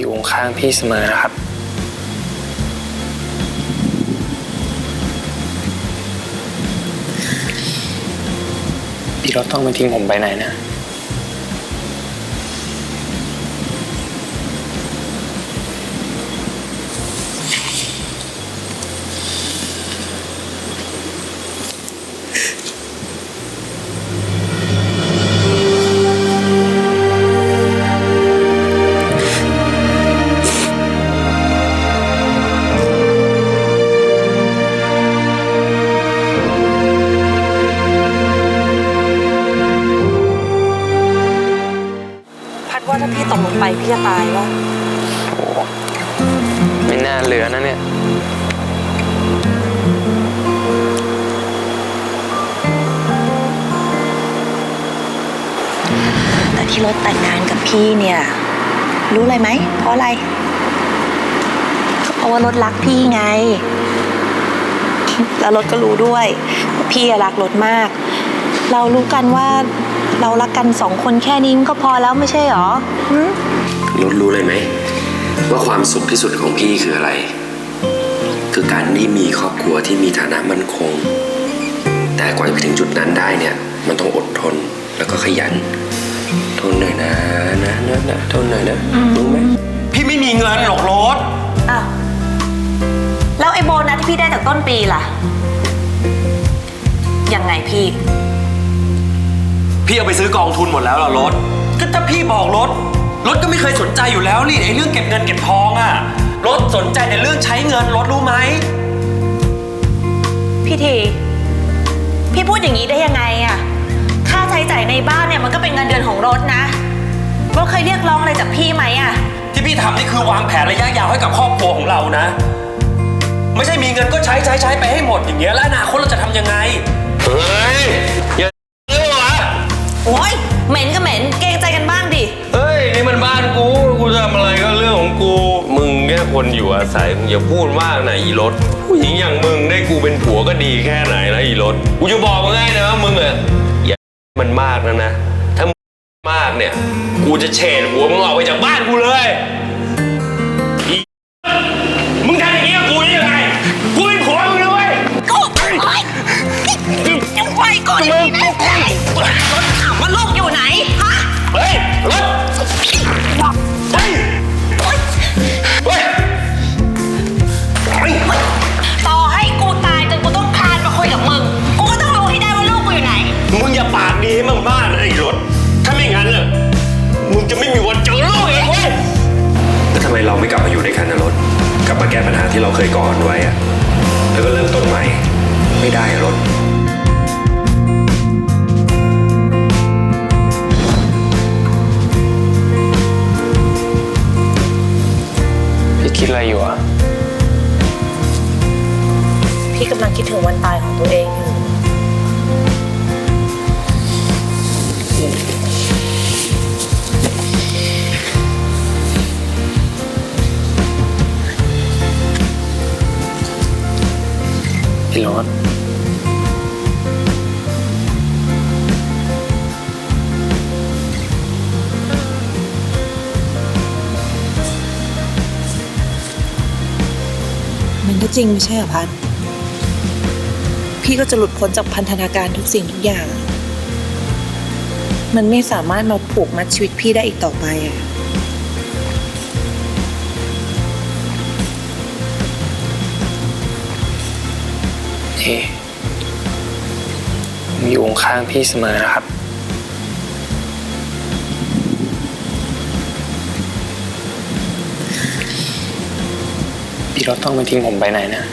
อยู่ข้างพี่เสมอนะครับ พี่รถต้องไม่ทิ้งผมไปไหนนะ ถ้าพี่ตกลงไปพี่จะตายว่าโอ้โหไม่น่าเหลือนะเนี่ยแต่ที่รถแต่งงานกับพี่เนี่ย รู้อะไรไหมเพราะอะไรก็เพราะว่ารถรักพี่ไง แล้วรถก็รู้ด้วยว่าพี่อะรักรถมาก เรารู้กันว่า เรารักกันสองคนแค่นี้มันก็พอแล้วไม่ใช่หรอหืมรถรู้เลยไหม ว่าความสุขที่สุดของพี่คืออะไร คือการที่มีครอบครัวที่มีฐานะมั่นคง แต่กว่าจะไปถึงจุดนั้นได้เนี่ย มันต้องอดทนแล้วก็ขยัน ทนหน่อยนะนะนะนะทนหน่อยนะรู้ไหมพี่ไม่มีเงินหรอกรถอ้าวแล้วไอ้โบนัสที่พี่ได้จากต้นปีล่ะยังไงพี่ พี่เอาไปซื้อกองทุนหมดแล้วเหรอรถ ก็ถ้าพี่บอกรถ รถก็ไม่เคยสนใจอยู่แล้วนี่ไอ้เรื่องเก็บเงินเก็บทองอะรถสนใจในเรื่องใช้เงินรถรู้ไหม พี่ที พี่พูดอย่างนี้ได้ยังไงอะค่าใช้จ่ายในบ้านเนี่ยมันก็เป็นเงินเดือนของรถนะรถเคยเรียกร้องอะไรจากพี่ไหมอะที่พี่ทำนี่คือวางแผนระยะยาวให้กับครอบครัวของเรานะ ไม่ใช่มีเงินก็ใช้ใช้ใช้ไปให้หมดอย่างเงี้ยแล้วอนาคตเราจะทำยังไง เฮ้ โอ้ยเหม็นก็เหม็นเกรงใจกันบ้างดิ เฮ้ย นี่มันบ้านกู กูจะทำอะไรก็เรื่องของกู มึงแค่คนอยู่อาศัยมึงอย่าพูดมากนะอีรถผู้หญิงอย่างมึงได้กูเป็นผัวก็ดีแค่ไหนนะอีรถกูจะบอกมึงให้นะว่ามึงอะอย่ามันมากนะนะ ถ้ามึงมากเนี่ย กูจะเฉดหัวมึงออกไปจากบ้านกูเลยอีมึงทำอย่างนี้กับกูได้ยังไง กูเป็นผัวมึงนะเว้ย กูโอ๊ยยังไหวก่อนเลยนะ เราไม่กลับมาอยู่ด้วยกันนะรถ กลับมาแก้ปัญหาที่เราเคยก่อกันไว้อะแล้วก็เริ่มต้นใหม่ ไม่ได้อะรถ พี่คิดอะไรอยู่อะพี่กำลังคิดถึงวันตายของตัวเองอยู่ พี่รถมันก็จริงไม่ใช่เหรอพัดพี่ก็จะหลุดพ้นจากพันธนาการทุกสิ่งทุกอย่าง มันไม่สามารถมาผูกมัดชีวิตพี่ได้อีกต่อไปอะ เอผมอยู่ข้างพี่เสมอนะครับ พี่รถต้องไม่ทิ้งผมไปไหนนะ